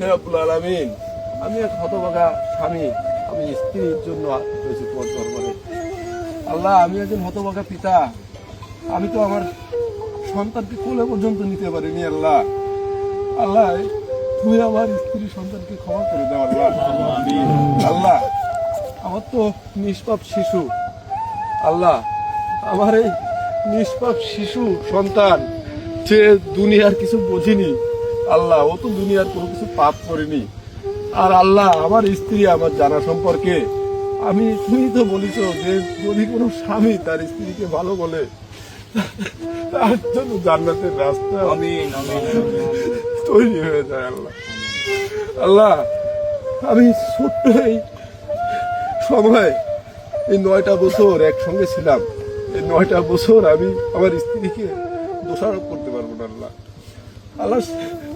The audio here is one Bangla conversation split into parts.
হে আব্বুল আলামিন। আমি এক হতভাগা স্বামী, আমি স্ত্রীর জন্য হয়েছি তোমার দরবারে। আল্লাহ, আমি একজন হতভাগা পিতা। আমি তো আমার সন্তানকে কোলে পর্যন্ত নিতে পারিনি, আল্লাহ। আল্লাহ, তুমি আমার স্ত্রী সন্তানকে ক্ষমা করে দাও, আল্লাহ। আল্লাহ, আমার তো নিষ্পাপ শিশু। আল্লাহ, আমার এই নিষ্পাপ শিশু সন্তান, সে দুনিয়ার কিছু বোঝেনি। আল্লাহ ও তো দুনিয়ার কোনো কিছু পাপ করেনি। আর আল্লাহ আমার স্ত্রী আমার জানা সম্পর্কে আমি তুমি তো বলিছ যে যদি কোনো স্বামী তার স্ত্রীকে ভালো বলে তার জন্য জান্নাতের রাস্তা আমিন তৈরি হয়ে যায় আল্লাহ। আল্লাহ আমি ছোট্ট এই সময় এই নয়টা বছর একসঙ্গে ছিলাম। এই নয়টা বছর আমি আমার স্ত্রীকে দোষারোপ করতে পারব না আল্লাহ। আল্লাহ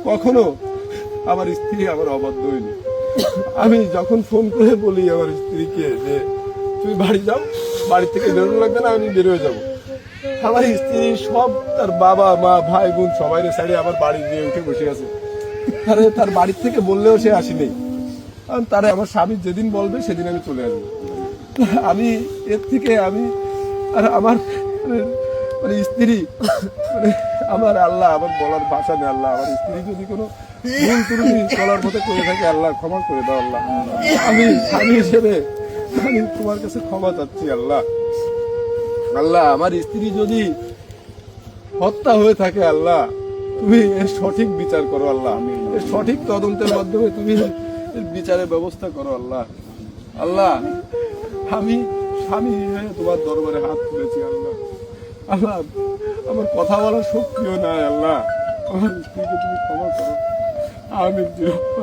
কখনো আমার স্ত্রী আমার অবাধ্য হয়নি। আমি যখন ফোন করে বলি আমার স্ত্রীকে যে, তুমি বাড়ি যাও, বাড়ি থেকে বেরোনো লাগবে না, আমি বেরোয় যাব। আমার স্ত্রী সব তার বাবা, মা, ভাই, বোন সবাই সাইডে আমার বাড়ি দিয়ে উঠে বসে আছে। আরে তার বাড়ির থেকে বললেও সে আসেনি। কারণ তারে আমার স্বামী যেদিন বলবে, সেদিন আমি চলে আসব। আমি এর থেকে আমি আর আমার মানে- স্ত্রী মানে আমার আল্লাহ, আমার বলার ভাষা নেই আল্লাহ, আমার স্ত্রী যদি কোনো ভুল চলার পথে করে থাকে, আল্লাহ ক্ষমা করে দাও আল্লাহ। আমি স্বামী হিসেবে আমি তোমার কাছে ক্ষমা চাচ্ছি আল্লাহ। আল্লাহ, আমার স্ত্রী যদি হত্যা হয়ে থাকে আল্লাহ, তুমি এর সঠিক বিচার করো আল্লাহ। এর সঠিক তদন্তের মাধ্যমে তুমি এর বিচারের ব্যবস্থা করো আল্লাহ। আল্লাহ, আমি স্বামী হয়ে তোমার দরবারে হাত তুলেছি আল্লাহ। আল্লাহ আমার কথা বলার শক্তিও নাই আল্লাহ। আমার স্ত্রীকে তুমি ক্ষমা করো। আমি বিরক্ত